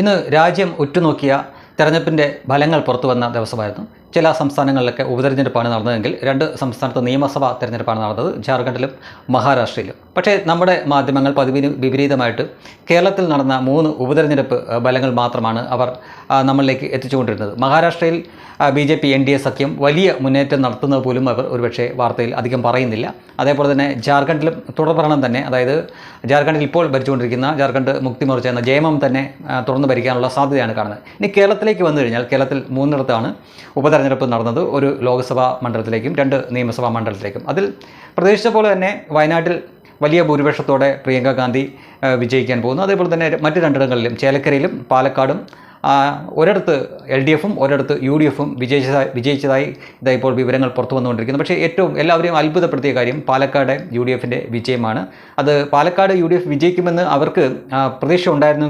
ഇന്ന് രാജ്യം ഉറ്റുനോക്കിയ തെരഞ്ഞെടുപ്പിന്റെ ഫലങ്ങൾ പുറത്തു വന്ന ദിവസമായിരുന്നു. ചില സംസ്ഥാനങ്ങളിലൊക്കെ ഉപതെരഞ്ഞെടുപ്പാണ് നടന്നതെങ്കിൽ രണ്ട് സംസ്ഥാനത്ത് നിയമസഭാ തെരഞ്ഞെടുപ്പാണ് നടന്നത് ജാർഖണ്ഡിലും മഹാരാഷ്ട്രയിലും. പക്ഷേ നമ്മുടെ മാധ്യമങ്ങൾ പതിവിന് വിപരീതമായിട്ട് കേരളത്തിൽ നടന്ന മൂന്ന് ഉപതെരഞ്ഞെടുപ്പ് ബലങ്ങൾ മാത്രമാണ് അവർ നമ്മളിലേക്ക് എത്തിച്ചുകൊണ്ടിരുന്നത്. മഹാരാഷ്ട്രയിൽ B J P N D A സഖ്യം വലിയ മുന്നേറ്റം നടത്തുന്നത് പോലും അവർ ഒരുപക്ഷെ വാർത്തയിൽ അധികം പറയുന്നില്ല. അതേപോലെ തന്നെ ജാർഖണ്ഡിലും തുടർഭരണം തന്നെ അതായത് ജാർഖണ്ഡിൽ ഇപ്പോൾ ഭരിച്ചുകൊണ്ടിരിക്കുന്ന ജാർഖണ്ഡ് മുക്തി മോർച്ച എന്ന ജയമം തന്നെ തുടർന്ന് ഭരിക്കാനുള്ള സാധ്യതയാണ് കാണുന്നത്. ഇനി കേരളത്തിലേക്ക് വന്നു കഴിഞ്ഞാൽ കേരളത്തിൽ മൂന്നിടത്താണ് ഉപതെരഞ്ഞെടുപ്പ് നടന്നത് ഒരു ലോക്സഭാ മണ്ഡലത്തിലേക്കും രണ്ട് നിയമസഭാ മണ്ഡലത്തിലേക്കും. അതിൽ പ്രതീക്ഷിച്ച പോലെ തന്നെ വയനാട്ടിൽ വലിയ ഭൂരിപക്ഷത്തോടെ പ്രിയങ്ക ഗാന്ധി വിജയിക്കാൻ പോകുന്നു. അതേപോലെ തന്നെ മറ്റ് രണ്ടിടങ്ങളിലും ചേലക്കരയിലും പാലക്കാടും ഒരിടത്ത് എൽ ഡി എഫും ഒരിടത്ത് യു ഡി എഫും വിജയിച്ചതായി വിജയിച്ചതായി ഇതാ ഇപ്പോൾ വിവരങ്ങൾ പുറത്തു വന്നുകൊണ്ടിരിക്കുന്നു. പക്ഷേ ഏറ്റവും എല്ലാവരെയും അത്ഭുതപ്പെടുത്തിയ കാര്യം പാലക്കാട് യു ഡി എഫിന്റെ വിജയമാണ്. അത് പാലക്കാട് യു ഡി എഫ് വിജയിക്കുമെന്ന് അവർക്ക് പ്രതീക്ഷ ഉണ്ടായിരുന്നു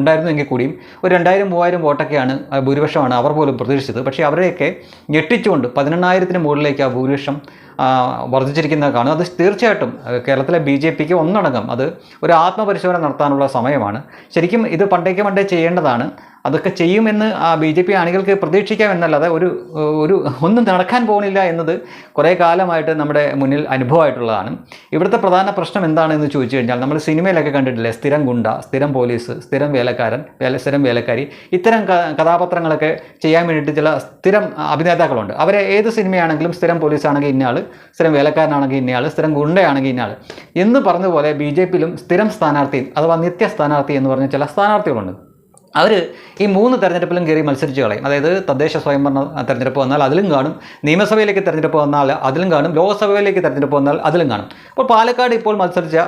ഉണ്ടായിരുന്നുവെങ്കിൽ കൂടിയും ഒരു രണ്ടായിരം മൂവായിരം വോട്ടൊക്കെയാണ് ഭൂരിപക്ഷമാണ് അവർ പോലും പ്രതീക്ഷിച്ചത്. പക്ഷേ അവരെയൊക്കെ ഞെട്ടിച്ചുകൊണ്ട് പതിനെണ്ണായിരത്തിന് മുകളിലേക്ക് ആ ഭൂരിപക്ഷം വർദ്ധിച്ചിരിക്കുന്ന വർദ്ധിച്ചിരിക്കുന്നത് കാണും അത് തീർച്ചയായിട്ടും കേരളത്തിലെ ബി ജെ പിക്ക് ഒന്നടങ്കം അത് ഒരു ആത്മപരിശോധന നടത്താനുള്ള സമയമാണ്. ശരിക്കും ഇത് പണ്ടേക്ക് പണ്ടേ ചെയ്യേണ്ടതാണ്. അതൊക്കെ ചെയ്യുമെന്ന് ആ ബി ജെ പി അണികൾക്ക് പ്രതീക്ഷിക്കാം എന്നല്ലാതെ ഒരു ഒരു ഒന്നും നടക്കാൻ പോകുന്നില്ല എന്നത് കുറേ കാലമായിട്ട് നമ്മുടെ മുന്നിൽ അനുഭവമായിട്ടുള്ളതാണ്. ഇവിടുത്തെ പ്രധാന പ്രശ്നം എന്താണെന്ന് ചോദിച്ചു കഴിഞ്ഞാൽ നമ്മൾ സിനിമയിലൊക്കെ കണ്ടിട്ടില്ലേ? സ്ഥിരം ഗുണ്ട സ്ഥിരം പോലീസ് സ്ഥിരം വേലക്കാരൻ വേല സ്ഥിരം വേലക്കാരി ഇത്തരം കഥാപാത്രങ്ങളൊക്കെ ചെയ്യാൻ വേണ്ടിയിട്ട് ചില സ്ഥിരം അഭിനേതാക്കളുണ്ട്. അവരെ ഏത് സിനിമയാണെങ്കിലും സ്ഥിരം പോലീസ് ആണെങ്കിൽ ഇന്നയാൾ സ്ഥിരം വേലക്കാരനാണെങ്കിൽ ഇന്നയാൾ സ്ഥിരം ഗുണ്ടയാണെങ്കിൽ ഇന്നയാൾ എന്ന് പറഞ്ഞതുപോലെ ബി ജെ പിയിലും സ്ഥിരം സ്ഥാനാർത്ഥി അഥവാ നിത്യ സ്ഥാനാർത്ഥി എന്ന് പറഞ്ഞ ചില സ്ഥാനാർത്ഥികളുണ്ട്. അവർ ഈ മൂന്ന് തെരഞ്ഞെടുപ്പിലും കയറി മത്സരിച്ച് കളയും. അതായത് തദ്ദേശ സ്വയംഭരണ തെരഞ്ഞെടുപ്പ് വന്നാൽ അതിലും കാണും. നിയമസഭയിലേക്ക് തെരഞ്ഞെടുപ്പ് വന്നാൽ അതിലും കാണും. ലോക്സഭയിലേക്ക് തെരഞ്ഞെടുപ്പ് വന്നാൽ അതിലും കാണും. അപ്പോൾ പാലക്കാട് ഇപ്പോൾ മത്സരിച്ച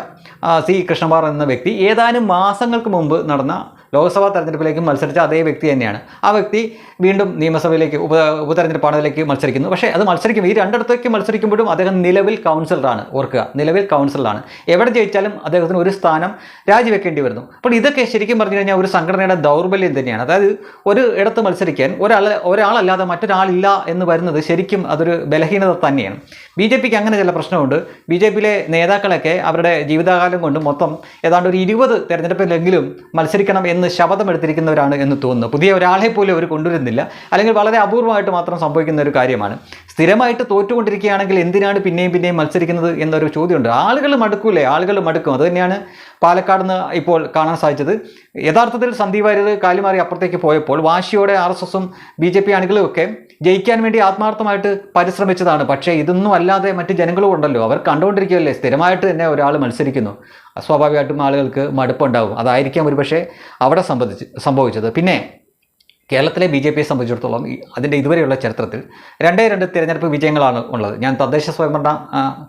സി കൃഷ്ണകുമാർ എന്ന വ്യക്തി ഏതാനും മാസങ്ങൾക്ക് മുമ്പ് നടന്ന ലോക്സഭാ തെരഞ്ഞെടുപ്പിലേക്ക് മത്സരിച്ച അതേ വ്യക്തി തന്നെയാണ്. ആ വ്യക്തി വീണ്ടും നിയമസഭയിലേക്ക് ഉപ ഉപതെരഞ്ഞെടുപ്പാണതിലേക്ക് മത്സരിക്കുന്നു. പക്ഷേ അത് മത്സരിക്കും. ഈ രണ്ടിടത്തേക്ക് മത്സരിക്കുമ്പോഴും അദ്ദേഹം നിലവിൽ കൗൺസിലറാണ് ഓർക്കുക. നിലവിൽ കൗൺസിലറാണ്. എവിടെ ജയിച്ചാലും അദ്ദേഹത്തിന് ഒരു സ്ഥാനം രാജിവെക്കേണ്ടി വരുന്നു. അപ്പോൾ ഇതൊക്കെ ശരിക്കും പറഞ്ഞു കഴിഞ്ഞാൽ ഒരു സംഘടനയുടെ ദൗർബല്യം തന്നെയാണ്. അതായത് ഒരു ഇടത്ത് മത്സരിക്കാൻ ഒരാൾ ഒരാളല്ലാതെ മറ്റൊരാളില്ല എന്ന് വരുന്നത് ശരിക്കും അതൊരു ബലഹീനത തന്നെയാണ്. ബി ജെ പിക്ക് അങ്ങനെ ചില പ്രശ്നമുണ്ട്. ബി ജെ പിയിലെ നേതാക്കളൊക്കെ അവരുടെ ജീവിതകാലം കൊണ്ട് മൊത്തം ഏതാണ്ട് ഒരു ഇരുപത് തെരഞ്ഞെടുപ്പിലെങ്കിലും മത്സരിക്കണം എന്ന് ശപഥമെടുത്തിരിക്കുന്നവരാണ് എന്ന് തോന്നുന്നു. പുതിയ ഒരാളെ പോലും അവർ കൊണ്ടുവരുന്നില്ല. അല്ലെങ്കിൽ വളരെ അപൂർവമായിട്ട് മാത്രം സംഭവിക്കുന്ന ഒരു കാര്യമാണ്. സ്ഥിരമായിട്ട് തോറ്റുകൊണ്ടിരിക്കുകയാണെങ്കിൽ എന്തിനാണ് പിന്നെയും പിന്നെയും മത്സരിക്കുന്നത് എന്നൊരു ചോദ്യമുണ്ട്. ആളുകൾ മടുക്കൂലേ? ആളുകൾ മടുക്കും. അത് തന്നെയാണ് പാലക്കാട് നിന്ന് ഇപ്പോൾ കാണാൻ സാധിച്ചത്. യഥാർത്ഥത്തിൽ സന്ദീപ് വാര്യർ കാലുമാറി അപ്പുറത്തേക്ക് പോയപ്പോൾ വാശിയോടെ ആർ എസ് എസും ബി ജെ പി അണികളും ഒക്കെ ജയിക്കാൻ വേണ്ടി ആത്മാർത്ഥമായിട്ട് പരിശ്രമിച്ചതാണ്. പക്ഷേ ഇതൊന്നും അല്ലാതെ മറ്റ് ജനങ്ങളും ഉണ്ടല്ലോ. അവർ കണ്ടുകൊണ്ടിരിക്കുകയല്ലേ? സ്ഥിരമായിട്ട് തന്നെ ഒരാൾ മത്സരിക്കുന്നു. സ്വാഭാവികമായിട്ടും ആളുകൾക്ക് മടുപ്പുണ്ടാവും. അതായിരിക്കാം ഒരുപക്ഷെ അവിടെ സംബന്ധിച്ച് സംഭവിച്ചത്. പിന്നെ കേരളത്തിലെ ബി ജെ പിയെ സംബന്ധിച്ചിടത്തോളം അതിന്റെ ഇതുവരെയുള്ള ചരിത്രത്തിൽ രണ്ടേ രണ്ട് തിരഞ്ഞെടുപ്പ് വിജയങ്ങളാണ് ഉള്ളത്. ഞാൻ തദ്ദേശ സ്വയംഭരണ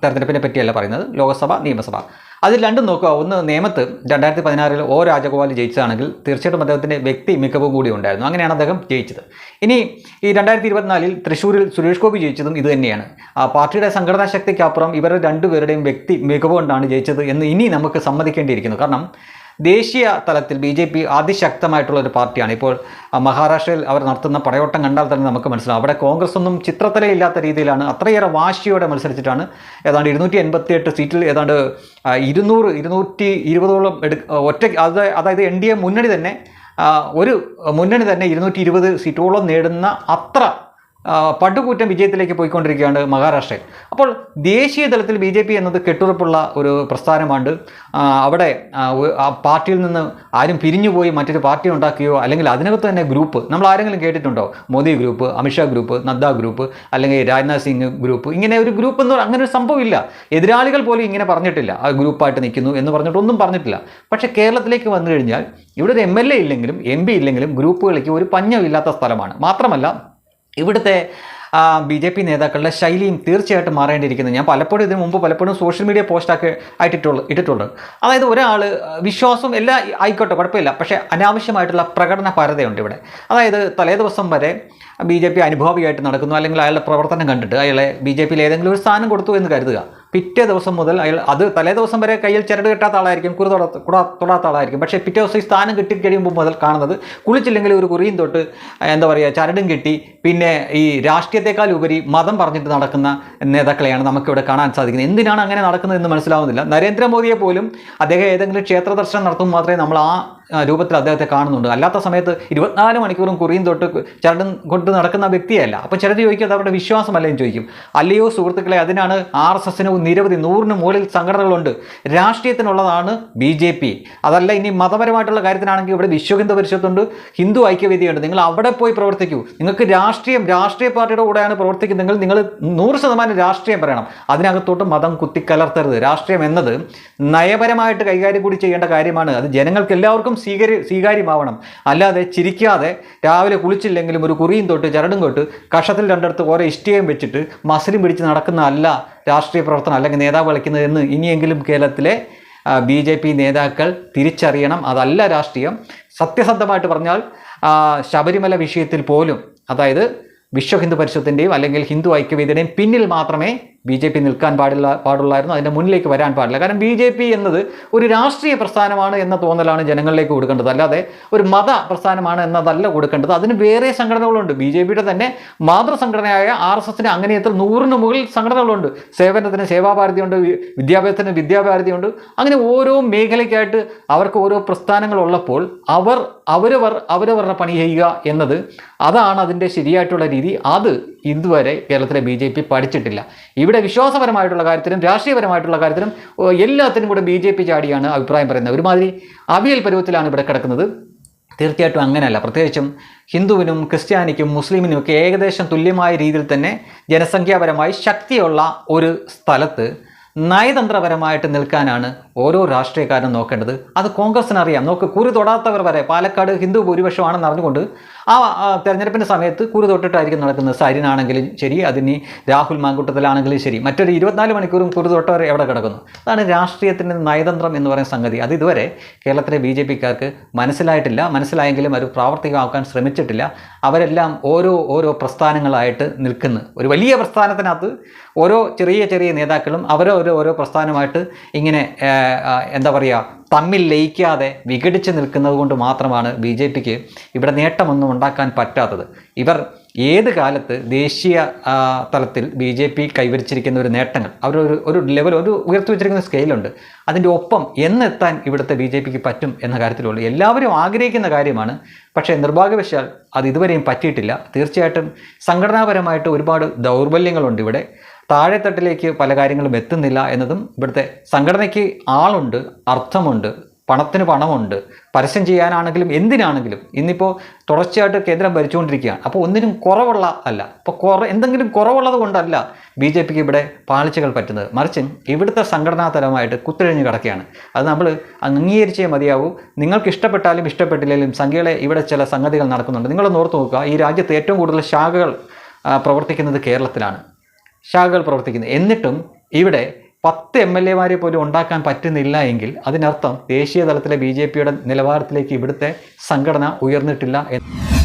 തെരഞ്ഞെടുപ്പിനെ പറ്റിയല്ല പറയുന്നത്. ലോക്സഭ നിയമസഭ. അതിൽ രണ്ടും നോക്കുക. ഒന്ന് നിയമത്ത് രണ്ടായിരത്തി പതിനാറിൽ ഒ രാജഗോപാൽ ജയിച്ചതാണെങ്കിൽ തീർച്ചയായിട്ടും അദ്ദേഹത്തിന്റെ വ്യക്തി മികവ് കൂടി ഉണ്ടായിരുന്നു. അങ്ങനെയാണ് അദ്ദേഹം ജയിച്ചത്. ഇനി ഈ രണ്ടായിരത്തി ഇരുപത്തിനാലിൽ തൃശ്ശൂരിൽ സുരേഷ് ഗോപി ജയിച്ചതും ഇത് തന്നെയാണ്. ആ പാർട്ടിയുടെ സംഘടനാ ശക്തിക്കപ്പുറം ഇവരുടെ രണ്ടുപേരുടെയും വ്യക്തി മികവ് കൊണ്ടാണ് ജയിച്ചത് എന്ന് ഇനി നമുക്ക് സമ്മതിക്കേണ്ടിയിരിക്കുന്നു. കാരണം ദേശീയ തലത്തിൽ ബി ജെ പി അതിശക്തമായിട്ടുള്ള ഒരു പാർട്ടിയാണ്. ഇപ്പോൾ മഹാരാഷ്ട്രയിൽ അവർ നടത്തുന്ന പടയോട്ടം കണ്ടാൽ തന്നെ നമുക്ക് മനസ്സിലാവും. അവിടെ കോൺഗ്രസ് ഒന്നും ചിത്രത്തലയില്ലാത്ത രീതിയിലാണ് അത്രയേറെ വാശിയോടെ മത്സരിച്ചിട്ടാണ് ഏതാണ്ട് ഇരുന്നൂറ്റി എൺപത്തി എട്ട് സീറ്റിൽ ഏതാണ്ട് ഇരുന്നൂറ് ഇരുന്നൂറ്റി ഇരുപതോളം എടു ഒറ്റ അത് അതായത് എൻ ഡി എ മുന്നണി തന്നെ ഒരു മുന്നണി തന്നെ ഇരുന്നൂറ്റി ഇരുപത് സീറ്റോളം നേടുന്ന അത്ര ആ, പടുകൂറ്റൻ വിജയത്തിലേക്ക് പോയിക്കൊണ്ടിരിക്കുകയാണ് മഹാരാഷ്ട്രയിൽ. അപ്പോൾ ദേശീയ തലത്തിൽ ബി ജെ പി എന്നത് കെട്ടുറപ്പുള്ള ഒരു പ്രസ്ഥാനമാണ് അവിടെ ആ, പാർട്ടിയിൽ നിന്ന് ആരും പിരിഞ്ഞുപോയി മറ്റൊരു പാർട്ടി ഉണ്ടാക്കുകയോ അല്ലെങ്കിൽ അതിനകത്ത് തന്നെ ഗ്രൂപ്പ് നമ്മൾ ആരെങ്കിലും കേട്ടിട്ടുണ്ടോ? Modi group Amit Shah group Nadda group അല്ലെങ്കിൽ രാജ്നാഥ് സിംഗ് ഗ്രൂപ്പ് ഇങ്ങനെ ഒരു ഗ്രൂപ്പ് എന്ന് അങ്ങനെ ഒരു സംഭവമില്ല. എതിരാളികൾ പോലും ഇങ്ങനെ പറഞ്ഞിട്ടില്ല. ആ ഗ്രൂപ്പായിട്ട് നിൽക്കുന്നു എന്ന് പറഞ്ഞിട്ടൊന്നും പറഞ്ഞിട്ടില്ല. പക്ഷേ കേരളത്തിലേക്ക് വന്നു കഴിഞ്ഞാൽ ഇവിടെ ഒരു എം എൽ എ ഇല്ലെങ്കിലും എം പി ഇല്ലെങ്കിലും ഗ്രൂപ്പുകളിലേക്ക് ഒരു പഞ്ഞമില്ലാത്ത സ്ഥലമാണ്. മാത്രമല്ല ഇവിടുത്തെ ബി ജെ പി നേതാക്കളുടെ ശൈലിയും തീർച്ചയായിട്ടും മാറേണ്ടിയിരിക്കുന്നത് ഞാൻ പലപ്പോഴും ഇതിന് മുമ്പ് പലപ്പോഴും സോഷ്യൽ മീഡിയ പോസ്റ്റാക്കി ആയിട്ടിട്ടുള്ള ഇട്ടിട്ടുണ്ട്. അതായത് ഒരാൾ വിശ്വാസം എല്ലാ ആയിക്കോട്ടെ കുഴപ്പമില്ല. പക്ഷേ അനാവശ്യമായിട്ടുള്ള പ്രകടന പരതയുണ്ട് ഇവിടെ. അതായത് തലേ ദിവസം വരെ ബി ജെ പി അനുഭാവിയായിട്ട് നടക്കുന്നു അല്ലെങ്കിൽ അയാളുടെ പ്രവർത്തനം കണ്ടിട്ട് അയാളെ ബി ജെ പിയിൽ ഏതെങ്കിലും ഒരു സ്ഥാനം കൊടുത്തു എന്ന് കരുതുക. പിറ്റേ ദിവസം മുതൽ അയാൾ അത് തലേ ദിവസം വരെ കയ്യിൽ ചരട് കെട്ടാത്ത ആളായിരിക്കും കുറി കുടാ- തൊടാത്ത ആളായിരിക്കും. പക്ഷേ പിറ്റേ ദിവസം ഈ സ്ഥാനം കിട്ടി കഴിയുമ്പോൾ മുതൽ കാണുന്നത് കുളിച്ചില്ലെങ്കിൽ ഒരു കുറിയും തൊട്ട് എന്താ പറയുക ചരടും കെട്ടി. പിന്നെ ഈ രാഷ്ട്രീയത്തെക്കാൾ ഉപരി മതം പറഞ്ഞിട്ട് നടക്കുന്ന നേതാക്കളെയാണ് നമുക്കിവിടെ കാണാൻ സാധിക്കുന്നത്. എന്തിനാണ് അങ്ങനെ നടക്കുന്നത് എന്ന് മനസ്സിലാവുന്നില്ല. നരേന്ദ്രമോദിയെ പോലും അദ്ദേഹം ഏതെങ്കിലും ക്ഷേത്ര ദർശനം നടത്തുമ്പോൾ മാത്രമേ നമ്മൾ ആ, രൂപത്തിൽ അദ്ദേഹത്തെ കാണുന്നുണ്ട്. അല്ലാത്ത സമയത്ത് ഇരുപത്തിനാല് മണിക്കൂറും കുറിയും തൊട്ട് ചരടും കൊണ്ട് നടക്കുന്ന വ്യക്തിയല്ല. അപ്പോൾ ചിലർ ചോദിക്കും അത് അവരുടെ വിശ്വാസമല്ല? എന്ന് ചോദിക്കും. അല്ലയോ സുഹൃത്തുക്കളെ അതിനാണ് ആർ എസ് എസിന് നിരവധി നൂറിന് മുകളിൽ സംഘടനകളുണ്ട്. രാഷ്ട്രീയത്തിനുള്ളതാണ് ബി ജെ പി. അതല്ല ഇനി മതപരമായിട്ടുള്ള കാര്യത്തിനാണെങ്കിൽ ഇവിടെ വിശ്വ ഹിന്ദു പരിഷത്തുണ്ട് ഹിന്ദു ഐക്യവേദിയുണ്ട്. നിങ്ങൾ അവിടെ പോയി പ്രവർത്തിക്കൂ. നിങ്ങൾക്ക് രാഷ്ട്രീയം രാഷ്ട്രീയ പാർട്ടിയുടെ കൂടെയാണ് പ്രവർത്തിക്കുന്നതെങ്കിൽ നിങ്ങൾ നൂറ് ശതമാനം രാഷ്ട്രീയം പറയണം. അതിനകത്തോട്ട് മതം കുത്തിക്കലർത്തരുത്. രാഷ്ട്രീയം എന്നത് നയപരമായിട്ട് കൈകാര്യം കൂടി ചെയ്യേണ്ട കാര്യമാണ്. അത് ജനങ്ങൾക്ക് എല്ലാവർക്കും സ്വീകരി സ്വീകാര്യമാവണം. അല്ലാതെ ചിരിക്കാതെ രാവിലെ കുളിച്ചില്ലെങ്കിലും ഒരു കുറിയും തൊട്ട് ചരടും തൊട്ട് കഷത്തിൽ രണ്ടിടത്ത് ഓരോ ഇഷ്ടികയും വെച്ചിട്ട് മസിലും പിടിച്ച് നടക്കുന്ന അല്ല രാഷ്ട്രീയ പ്രവർത്തനം അല്ലെങ്കിൽ നേതാവ് കളിക്കുന്നത് എന്ന് ഇനിയെങ്കിലും കേരളത്തിലെ ബി ജെ പി നേതാക്കൾ തിരിച്ചറിയണം. അതല്ല രാഷ്ട്രീയം. സത്യസന്ധമായിട്ട് പറഞ്ഞാൽ ശബരിമല വിഷയത്തിൽ പോലും അതായത് വിശ്വ ഹിന്ദു പരിഷത്തിന്റെയും അല്ലെങ്കിൽ ഹിന്ദു ഐക്യവേദിയുടെയും പിന്നിൽ മാത്രമേ ബി ജെ പി നിൽക്കാൻ പാടില്ല പാടുള്ളായിരുന്നു. അതിന്റെ മുന്നിലേക്ക് വരാൻ പാടില്ല. കാരണം ബി ജെ പി എന്നത് ഒരു രാഷ്ട്രീയ പ്രസ്ഥാനമാണ് എന്ന തോന്നലാണ് ജനങ്ങളിലേക്ക് കൊടുക്കേണ്ടത്. അല്ലാതെ ഒരു മത പ്രസ്ഥാനമാണ് എന്നതല്ല കൊടുക്കേണ്ടത്. അതിന് വേറെ സംഘടനകളുണ്ട്. ബി ജെ പിയുടെ തന്നെ മാതൃസംഘടനയായ ആർ എസ് എസിന് അങ്ങനെ എത്ര നൂറിന് മുകളിൽ സംഘടനകളുണ്ട്. സേവനത്തിന് സേവാഭാരതിയുണ്ട് വിദ്യാഭ്യാസത്തിന് വിദ്യാഭാരതിയുണ്ട്. അങ്ങനെ ഓരോ മേഖലയ്ക്കായിട്ട് അവർക്ക് ഓരോ പ്രസ്ഥാനങ്ങളുള്ളപ്പോൾ അവർ അവരവർ അവരവരുടെ പണി ചെയ്യുക എന്നത് അതാണ് അതിന്റെ ശരിയായിട്ടുള്ള രീതി. അത് ഇതുവരെ കേരളത്തിലെ ബി ജെ പി പഠിച്ചിട്ടില്ല. ഇവിടെ വിശ്വാസപരമായിട്ടുള്ള കാര്യത്തിലും രാഷ്ട്രീയപരമായിട്ടുള്ള കാര്യത്തിലും എല്ലാത്തിനും കൂടെ ബി ജെ പി ചാടിയാണ് അഭിപ്രായം പറയുന്നത്. ഒരുമാതിരി അവിയൽ പരുവത്തിലാണ് ഇവിടെ കിടക്കുന്നത്. തീർച്ചയായിട്ടും അങ്ങനെയല്ല. പ്രത്യേകിച്ചും ഹിന്ദുവിനും ക്രിസ്ത്യാനിക്കും മുസ്ലിമിനും ഒക്കെ ഏകദേശം തുല്യമായ രീതിയിൽ തന്നെ ജനസംഖ്യാപരമായി ശക്തിയുള്ള ഒരു സ്ഥലത്ത് നയതന്ത്രപരമായിട്ട് നിൽക്കാനാണ് ഓരോ രാഷ്ട്രീയക്കാരനും നോക്കേണ്ടത്. അത് കോൺഗ്രസിനറിയാം നോക്ക് കുറി തൊടാത്തവർ വരെ പാലക്കാട് ഹിന്ദു ഭൂരിപക്ഷമാണെന്ന് അറിഞ്ഞുകൊണ്ട് ആ തെരഞ്ഞെടുപ്പിന്റെ സമയത്ത് കൂറ് തൊട്ടിട്ടായിരിക്കും നടക്കുന്നത്. സരിനാണെങ്കിലും ശരി അതിന് രാഹുൽ മാങ്കൂട്ടത്തിലാണെങ്കിലും ശരി. മറ്റൊരു ഇരുപത്തിനാല് മണിക്കൂറും കുറു തൊട്ടവർ എവിടെ കിടക്കുന്നു? അതാണ് രാഷ്ട്രീയത്തിന്റെ നയതന്ത്രം എന്ന് പറയുന്ന സംഗതി. അത് ഇതുവരെ കേരളത്തിലെ ബി ജെ പിക്കാർക്ക് മനസ്സിലായിട്ടില്ല. മനസ്സിലായെങ്കിലും അവർ പ്രാവർത്തികമാക്കാൻ ശ്രമിച്ചിട്ടില്ല. അവരെല്ലാം ഓരോ ഓരോ പ്രസ്ഥാനങ്ങളായിട്ട് നിൽക്കുന്നു. ഒരു വലിയ പ്രസ്ഥാനത്തിനകത്ത് ഓരോ ചെറിയ ചെറിയ നേതാക്കളും അവരോരോ ഓരോ പ്രസ്ഥാനമായിട്ട് ഇങ്ങനെ എന്താ പറയുക തമ്മിൽ ലയിക്കാതെ വിഘടിച്ച് നിൽക്കുന്നത് കൊണ്ട് മാത്രമാണ് ബി ജെ പിക്ക് ഇവിടെ നേട്ടമൊന്നും ഉണ്ടാക്കാൻ പറ്റാത്തത്. ഇവർ ഏത് കാലത്ത് ദേശീയ തലത്തിൽ ബി ജെ പി കൈവരിച്ചിരിക്കുന്ന ഒരു നേട്ടങ്ങൾ അവരൊരു ഒരു ലെവൽ ഒരു ഉയർത്തി വെച്ചിരിക്കുന്ന സ്കെയിലുണ്ട് അതിന്റെ ഒപ്പം എന്നെത്താൻ ഇവിടുത്തെ ബി ജെ പിക്ക് പറ്റും എന്ന കാര്യത്തിലുള്ളൂ. എല്ലാവരും ആഗ്രഹിക്കുന്ന കാര്യമാണ് പക്ഷേ നിർഭാഗ്യവശാൽ അത് ഇതുവരെയും പറ്റിയിട്ടില്ല. തീർച്ചയായിട്ടും സംഘടനാപരമായിട്ട് ഒരുപാട് ദൗർബല്യങ്ങളുണ്ട് ഇവിടെ. താഴെത്തട്ടിലേക്ക് പല കാര്യങ്ങളും എത്തുന്നില്ല എന്നതും ഇവിടുത്തെ സംഘടനയ്ക്ക് ആളുണ്ട് അർത്ഥമുണ്ട് പണത്തിന് പണമുണ്ട്. പരസ്യം ചെയ്യാനാണെങ്കിലും എന്തിനാണെങ്കിലും ഇന്നിപ്പോൾ തുടർച്ചയായിട്ട് കേന്ദ്രം ഭരിച്ചുകൊണ്ടിരിക്കുകയാണ്. അപ്പോൾ ഒന്നിനും കുറവുള്ള അല്ല. ഇപ്പോൾ കുറ എന്തെങ്കിലും കുറവുള്ളത് കൊണ്ടല്ല ബി ജെ പിക്ക് ഇവിടെ പാളിച്ചകൾ പറ്റുന്നത്. മറിച്ച് ഇവിടുത്തെ സംഘടനാതലമായിട്ട് കുത്തിഴിഞ്ഞ് കിടക്കുകയാണ്. അത് നമ്മൾ അംഗീകരിച്ചേ മതിയാവൂ. നിങ്ങൾക്ക് ഇഷ്ടപ്പെട്ടാലും ഇഷ്ടപ്പെട്ടില്ലെങ്കിലും സംഖ്യകളെ ഇവിടെ ചില സംഗതികൾ നടക്കുന്നുണ്ട്. നിങ്ങൾ ഓർത്ത് നോക്കുക. ഈ രാജ്യത്ത് ഏറ്റവും കൂടുതൽ ശാഖകൾ പ്രവർത്തിക്കുന്നത് കേരളത്തിലാണ്. ശാഖകൾ പ്രവർത്തിക്കുന്നത് എന്നിട്ടും ഇവിടെ പത്ത് എം എൽ എമാരെ പോലും ഉണ്ടാക്കാൻ പറ്റുന്നില്ല എങ്കിൽ അതിനർത്ഥം ദേശീയ തലത്തിലെ ബി ജെ പിയുടെ നിലവാരത്തിലേക്ക് ഇവിടുത്തെ സംഘടന ഉയർന്നിട്ടില്ല എന്ന്.